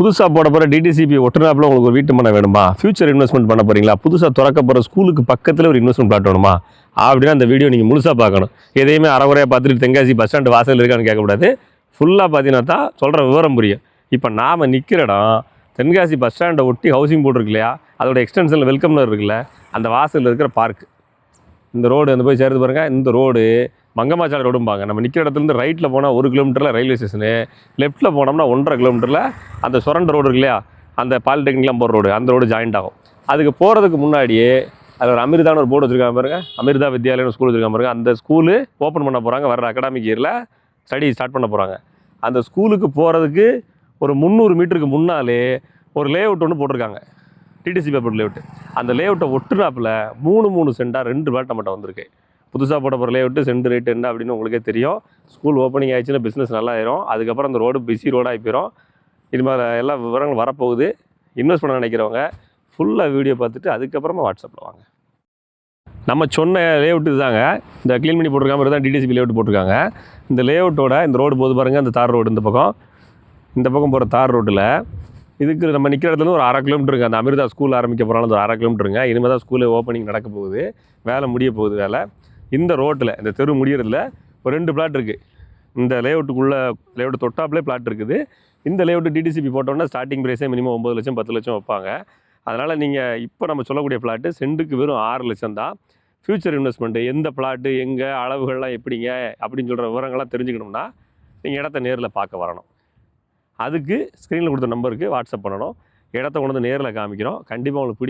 புதுசாக போட போகிற டிடிசிபி ஒட்டுநாப்பில் உங்களுக்கு ஒரு வீட்டு மனை வேணுமா? ஃபியூச்சர் இன்வெஸ்ட்மெண்ட் பண்ண போகிறீங்களா புதுசாக திறக்க போகிற ஸ்கூலுக்கு பக்கத்தில் ஒரு இன்வெஸ்ட்மெண்ட் பிளாட் வேணுமா? அப்படின்னா அந்த வீடியோ நீங்கள் முழுசாக பார்க்கணும். எதையுமே அறகுறையாக பார்த்துட்டு தென்காசி பஸ் ஸ்டாண்டு வாசல் இருக்கான்னு கேட்கக்கூடாது. ஃபுல்லாக பார்த்தீங்கன்னா தான் சொல்கிற விவரம் புரியும். இப்போ நாம் நிற்கிற இடம் தென்காசி பஸ் ஸ்டாண்டை ஒட்டி ஹவுசிங் போர்டு இருக்கு இல்லையா? அதோட எக்ஸ்டென்ஷனில் வெல்கம்னர் இருக்குல்ல? அந்த வாசலில் இருக்கிற பார்க் இந்த ரோடு அந்த போய் சேருது பாருங்கள் இந்த ரோடு மங்கம்மாச்சாலை ரோடும்பாங்க நம்ம நிற்கிற இடத்துலேருந்து ரைட்டில் போனால் ஒரு கிலோமீட்டரில் ரயில்வே ஸ்டேஷனு லெஃப்ட்டில் போனோம்னா ஒன்றரை கிலோமீட்டரில் அந்த சுரண்ட ரோடு இருக்கு இல்லையா? அந்த பாலிடெக்னிக்லாம் போகிற ரோடு அந்த ரோடு ஜாயிண்ட் ஆகும். அதுக்கு போகிறதுக்கு முன்னாடியே அதில் ஒரு அமிர்தான்னு ஒரு போர்டு வச்சுருக்காங்க பாருங்க. அமிர்தா வித்யாலயம்னு ஸ்கூல் வச்சுருக்காங்க பாருங்க. அந்த ஸ்கூலு ஓப்பன் பண்ண போகிறாங்க வர்ற அகாடமிக் இயரில் ஸ்டடி ஸ்டார்ட் பண்ண போகிறாங்க அந்த ஸ்கூலுக்கு போகிறதுக்கு ஒரு முந்நூறு மீட்டருக்கு முன்னாலே ஒரு லே அவுட் ஒன்று போட்டிருக்காங்க டிடிசி பேப்பர் லே அவுட் அந்த லே அவுட்டை ஒட்டுனாப்பில் மூணு மூணு சென்டாக ரெண்டு பிளாட் நம்மகிட்ட வந்திருக்கு. புதுசாக போட போகிற விட்டு சென்ட் ரேட் என்ன அப்படின்னு உங்களுக்கே தெரியும். ஸ்கூல் ஓப்பனிங் ஆயிடுச்சுன்னா பிஸ்னஸ் நல்லா ஆயிரும் அதுக்கப்புறம் அந்த ரோடு பிஸி ரோடாக போயிடும் இது மாதிரி எல்லா விவரங்களும் வரப்போகுது. இன்வெஸ்ட் பண்ண நினைக்கிறவங்க ஃபுல்லாக வீடியோ பார்த்துட்டு அதுக்கப்புறமா வாட்ஸ்அப்பில் வாங்க. நம்ம சொன்ன லேஅவுட் இதுதாங்க. இந்த க்ளீன் பண்ணி போட்டிருக்காம தான் டிடிசிபி லேஅவுட் போட்டிருக்காங்க. இந்த லேஅவுட்டோட இந்த ரோடு போது பாருங்கள் இந்த தார் ரோடு இந்த பக்கம். இந்த பக்கம் போகிற தார் ரோட்டில் இதுக்கு நம்ம நிற்கிற இடத்துல ஒரு அரை கிலோமீட்டருங்க அந்த அமிர்தா ஸ்கூல் ஆரம்பிக்க போகிறாலும் ஒரு அரை கிலோமீட்டருங்க இனிமேல் தான் ஸ்கூலில் ஓப்பனிங் நடக்க போகுது. வேலை முடிய போகுது வேலை. இந்த ரோட்டில் இந்த தெரு முடியறதுல ஒரு ரெண்டு பிளாட் இருக்குது இந்த லேஅவுட்டுக்குள்ளே லேஅவுட் தொட்டாப்லேயே பிளாட் இருக்குது. இந்த லேஅவுட்டு டிடிசிபி போட்டோன்னா ஸ்டார்டிங் ப்ரைஸே மினிமம் ஒம்பது லட்சம் பத்து லட்சம் வைப்பாங்க. அதனால் நீங்கள் இப்போ நம்ம சொல்லக்கூடிய பிளாட்டு செண்டுக்கு வெறும் ஆறு லட்சம் தான். ஃப்யூச்சர் இன்வெஸ்ட்மெண்ட்டு எந்த பிளாட்டு எங்கே அளவுகள்லாம் எப்படிங்க அப்படின்னு சொல்கிற விவரங்கள்லாம் தெரிஞ்சுக்கணும்னா நீங்கள் இடத்த நேரில் பார்க்க வரணும். அதுக்கு ஸ்க்ரீனில் கொடுத்த நம்பருக்கு வாட்ஸ்அப் பண்ணணும். இடத்த கொண்டு வந்து நேரில் காமிக்கிறோம். கண்டிப்பாக உங்களுக்கு பிடிக்கும்.